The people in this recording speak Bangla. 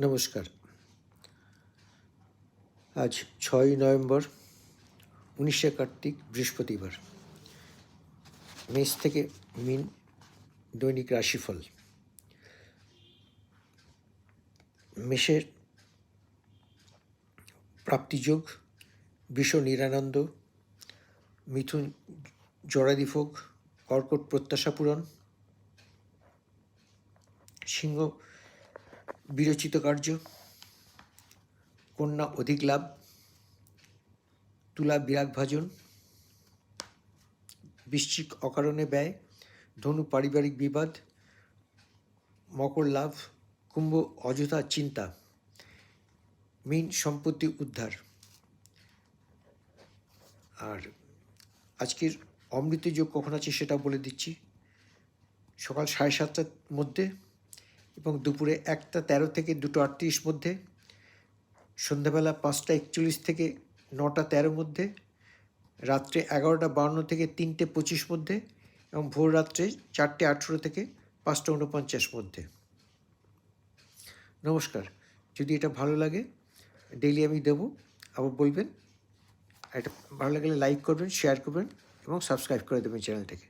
নমস্কার। আজ ছয়ই নভেম্বর, উনিশে কার্তিক, বৃহস্পতিবার। মেষ থেকে মিন দৈনিক রাশিফল। মেষের প্রাপ্তিযোগ, বিষ নিরানন্দ, মিথুন জরাদিভোগ, কর্কট প্রত্যাশা পূরণ, সিংহ বিরচিত কার্য। কন্যা অধিক লাভ। তুলা বিরাগ ভাজন। বৃশ্চিক অকারণে ব্যয়। ধনু পারিবারিক বিবাদ। মকর লাভ। কুম্ভ অযথা চিন্তা। মিন সম্পত্তি উদ্ধার। আর আজকের অমৃত যোগ কখন আছে সেটা বলে দিচ্ছি। সকাল সাড়ে সাতটার মধ্যে এবং দুপুরে একটা তেরো থেকে দুটো আটত্রিশ মধ্যে, সন্ধ্যাবেলা পাঁচটা একচল্লিশ থেকে নটা তেরো মধ্যে, রাত্রে এগারোটা বাউন্ন থেকে তিনটে পঁচিশ মধ্যে এবং ভোর রাত্রে চারটে আঠেরো থেকে পাঁচটা উনপঞ্চাশ মধ্যে। নমস্কার, যদি এটা ভালো লাগে ডেইলি আমি দেবো, আবার বলবেন। এটা ভালো লাগলে লাইক করবেন শেয়ার করবেন এবং সাবস্ক্রাইব করে দেবেন চ্যানেলটাকে